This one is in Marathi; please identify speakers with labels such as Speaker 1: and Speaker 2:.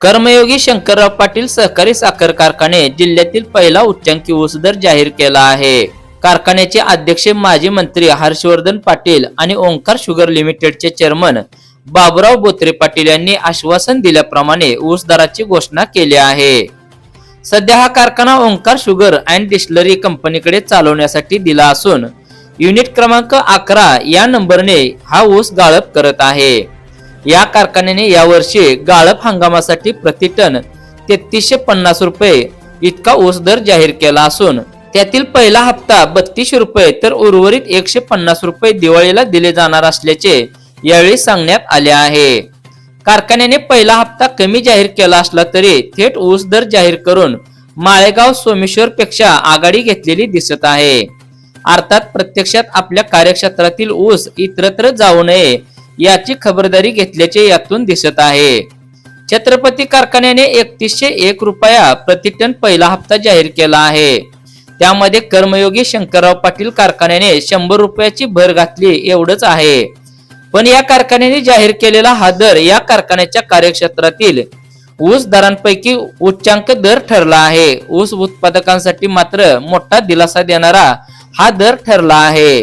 Speaker 1: कर्मयोगी शंकरराव पाटील सहकारी साखर कारखाने जिल्ह्यातील पहिला उच्चांकी ऊस दर जाहीर केला आहे. कारखान्याचे अध्यक्ष माजी मंत्री हर्षवर्धन पाटील आणि ओंकार शुगर लिमिटेडचे चेअरमन बाबुराव बोत्रे पाटील यांनी आश्वासन दिल्याप्रमाणे ऊस दराची घोषणा केली आहे. सध्या हा कारखाना ओंकार शुगर अँड डिस्टलरी कंपनीकडे चालवण्यासाठी दिला असून युनिट क्रमांक अकरा या नंबरने हा ऊस गाळप करत आहे. या कारखान्याने यावर्षी गाळप हंगामासाठी प्रति टन तेहतीसशे पन्नास रुपये इतका ऊस दर जाहीर केला असून त्यातील पहिला हप्ता बत्तीसशे रुपये तर उर्वरित एकशे पन्नास रुपये दिवाळीला दिले जाणार असल्याचे यावेळी सांगण्यात आले आहे. कारखान्याने पहिला हप्ता कमी जाहीर केला असला तरी थेट ऊस दर जाहीर करून माळेगाव सोमेश्वर पेक्षा आघाडी घेतलेली दिसत आहे. अर्थात प्रत्यक्षात आपल्या कार्यक्षेत्रातील ऊस इतरत्र जाऊ नये याची खबरदारी घेतल्याचे यातून दिसत आहे. छत्रपती कारखान्याने एकतीसशे एक रुपया प्रतिटन पहिला हप्ता जाहीर केला आहे. त्यामध्ये कर्मयोगी शंकरराव पाटील कारखान्याने शंभर रुपयाची भर घातली एवढंच आहे. पण या कारखान्याने जाहीर केलेला हा दर या कारखान्याच्या कार्यक्षेत्रातील ऊस दरांपैकी उच्चांक दर ठरला आहे. ऊस उत्पादकांसाठी मात्र मोठा दिलासा देणारा हा दर ठरला आहे.